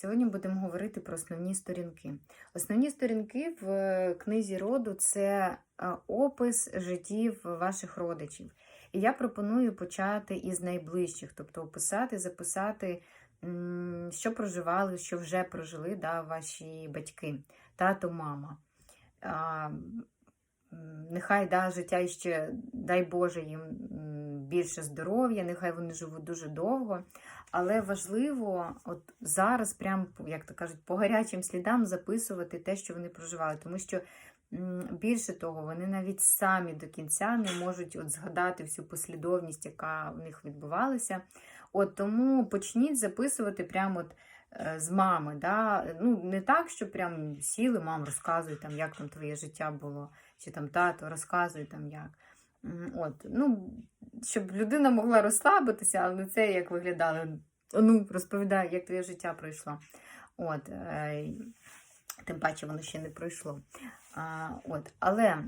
Сьогодні будемо говорити про основні сторінки. Основні сторінки в е, книзі роду це е, опис життів ваших родичів. І я пропоную почати із найближчих, тобто описати, записати, що проживали, що вже прожили да, ваші батьки, тато, мама. Нехай да, життя іще, дай Боже, їм більше здоров'я, нехай вони живуть дуже довго. Але важливо от зараз, прям, як то кажуть, по гарячим слідам записувати те, що вони проживали. Тому що більше того, вони навіть самі до кінця не можуть от згадати всю послідовність, яка в них відбувалася. От Тому почніть записувати прямо от, е, з мами. Да? Ну, Не так, що прям сіли, мам, розказуй, там, як там твоє життя було, чи там тато, розказуй там як. От, ну, щоб людина могла розслабитися, але це як виглядало. Ну, розповідай, як твоє життя пройшло. От, е, тим паче воно ще не пройшло. От, але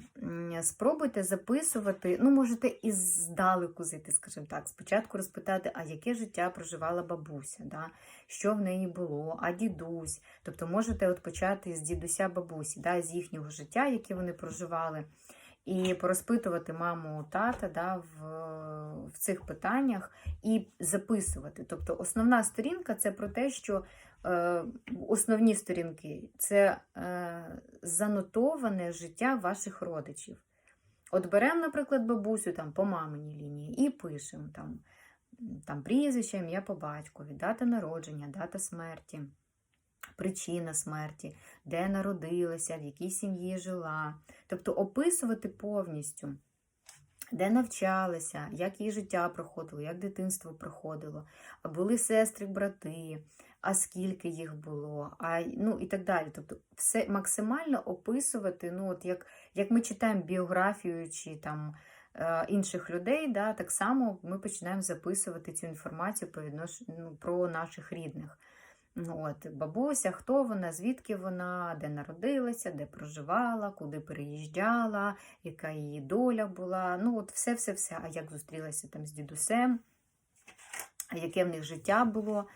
спробуйте записувати, ну, можете і здалеку зайти, скажімо так. Спочатку розпитати, а яке життя проживала бабуся, да? що в неї було, а дідусь. Тобто можете от почати з дідуся бабусі, да? з їхнього життя, яке вони проживали. І порозпитувати маму тата да, в, в цих питаннях і записувати. Тобто основна сторінка це про те, що е, основні сторінки це е, занотоване життя ваших родичів. От беремо, наприклад, бабусю там, по маминій лінії і пишемо там, там прізвище, ім'я по батькові, дата народження, дата смерті. Причина смерті, де народилася, в якій сім'ї жила. Тобто описувати повністю, де навчалася, як її життя проходило, як дитинство проходило, а були сестри, брати, а скільки їх було, а, ну і так далі. Тобто все максимально описувати, ну от як, як ми читаємо біографію чи там. е, Інших людей, да, так само ми починаємо записувати цю інформацію по віднош... ну, про наших рідних. Ну, От, бабуся, хто вона, звідки вона, де народилася, де проживала, куди переїжджала, яка її доля була. Ну, от все-все-все. А як зустрілася там з дідусем, яке в них життя було.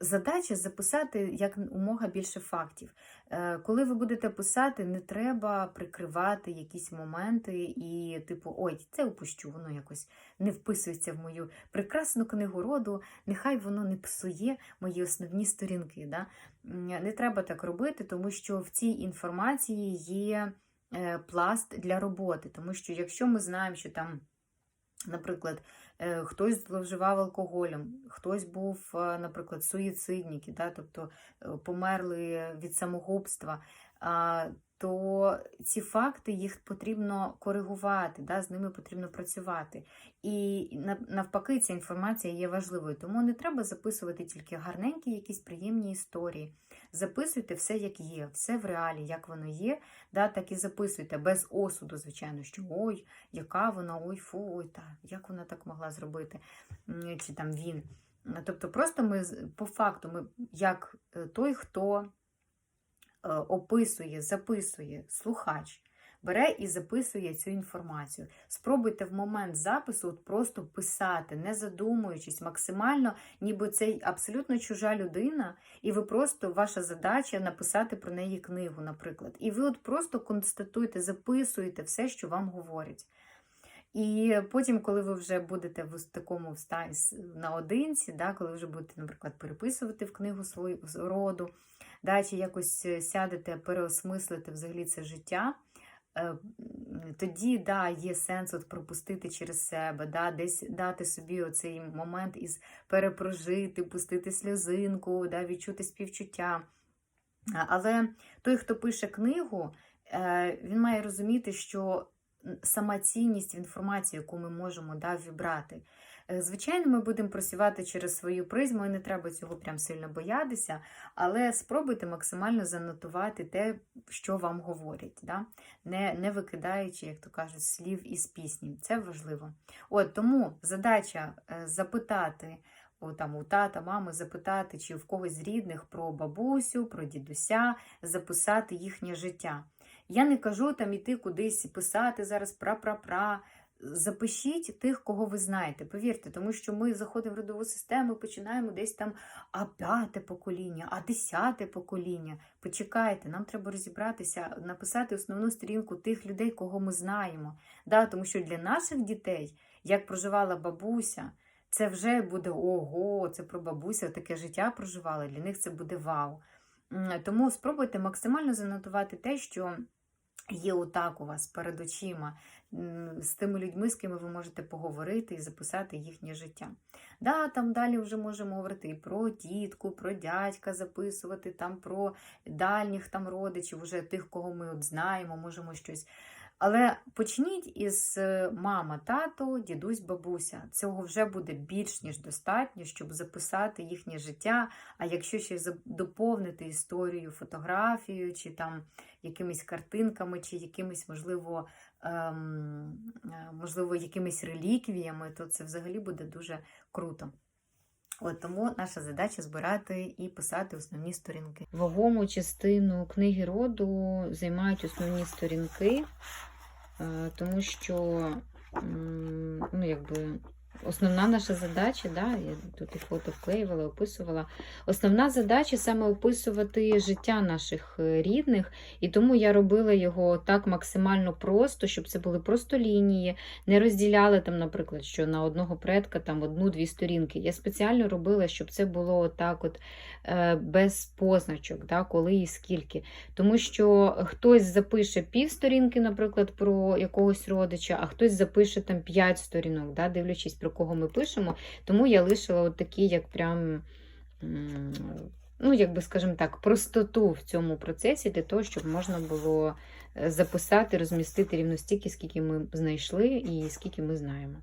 Задача записати як умога більше фактів. Е, Коли ви будете писати, не треба прикривати якісь моменти і, типу, ой, це опущу, воно якось не вписується в мою прекрасну книгу роду, нехай воно не псує мої основні сторінки. Да? Не треба так робити, тому що в цій інформації є е, пласт для роботи. Тому що якщо ми знаємо, що там. Наприклад, хтось зловживав алкоголем, хтось був, е, наприклад, суїцидники, да, тобто е, померли від самогубства, то ці факти їх потрібно коригувати, да, з ними потрібно працювати. І навпаки, ця інформація є важливою. Тому не треба записувати тільки гарненькі, якісь приємні історії. Записуйте все, як є, все в реалі, як воно є, да, так і записуйте, без осуду, звичайно, що ой, яка вона, ой, фу, ой, та, як вона так могла зробити, чи там він. Тобто, просто ми по факту, ми як е, той, хто описує, записує слухач, бере і записує цю інформацію. Спробуйте в момент запису от просто писати, не задумуючись, максимально, ніби це абсолютно чужа людина, і ви просто ваша задача написати про неї книгу, наприклад. І ви от просто констатуєте, записуєте все, що вам говорять. І потім, коли ви вже будете в такому в стані наодинці, да, коли ви вже будете, наприклад, переписувати в книгу свою роду, да, чи якось е, сядете, переосмислити взагалі це життя, е, тоді да, є сенс от пропустити через себе, да, десь дати собі оцей момент із перепрожити, пустити сльозинку, да, відчути співчуття. Але той, хто пише книгу, е, він має розуміти, що сама цінність в інформації, яку ми можемо да, вібрати. Е, Звичайно, ми будемо просівати через свою призму, і не треба цього прям сильно боятися, але спробуйте максимально занотувати те, що вам говорять, да? не, не викидаючи, як то кажуть, слів із пісні. Це важливо. От тому задача е, запитати о, там, у тата, мами, запитати, чи в когось з рідних про бабусю, про дідуся, записати їхнє життя. Я не кажу там іти кудись писати зараз пра-пра-пра, запишіть тих, кого ви знаєте. Повірте, тому що ми заходимо в родову систему, починаємо десь там а п'яте покоління, а десяте покоління. Почекайте, нам треба розібратися, написати основну сторінку тих людей, кого ми знаємо. Да, тому що для наших дітей, як проживала бабуся, це вже буде ого, це про бабуся, таке життя проживала. Для них це буде вау. Тому спробуйте максимально занотувати те, що є отак у вас перед очима, з тими людьми, з ким ви можете поговорити і записати їхнє життя. Да, там далі вже можемо говорити і про тітку, про дядька записувати, там про дальніх там родичів, уже тих, кого ми от знаємо, можемо щось. Але почніть із е, мама, тато, дідусь, бабуся. Цього вже буде більш ніж достатньо, щоб записати їхнє життя. А якщо ще доповнити історію фотографією, чи там якимись картинками, чи якимись, можливо, ем, е, можливо, якимись реліквіями, то це взагалі буде дуже круто. От тому наша задача збирати і писати основні сторінки. Вагому частину книги роду займають основні сторінки, е, тому що ну, якби, основна наша задача, да, я тут і фото вклеювала, описувала. Основна задача саме описувати життя наших е, рідних, і тому я робила його так максимально просто, щоб це були просто лінії, не розділяли там, наприклад, що на одного предка там одну-дві сторінки. Я спеціально робила, щоб це було отак, от е, без позначок, да, коли і скільки. Тому що хтось запише пів сторінки, наприклад, про якогось родича, а хтось запише там 5 сторінок, да, дивлячись, про кого ми пишемо. Тому я лишила от такі, як прям. Ну, якби, скажімо так, простоту в цьому процесі для того, щоб можна було е, записати, розмістити рівно стільки, скільки ми знайшли і скільки ми знаємо.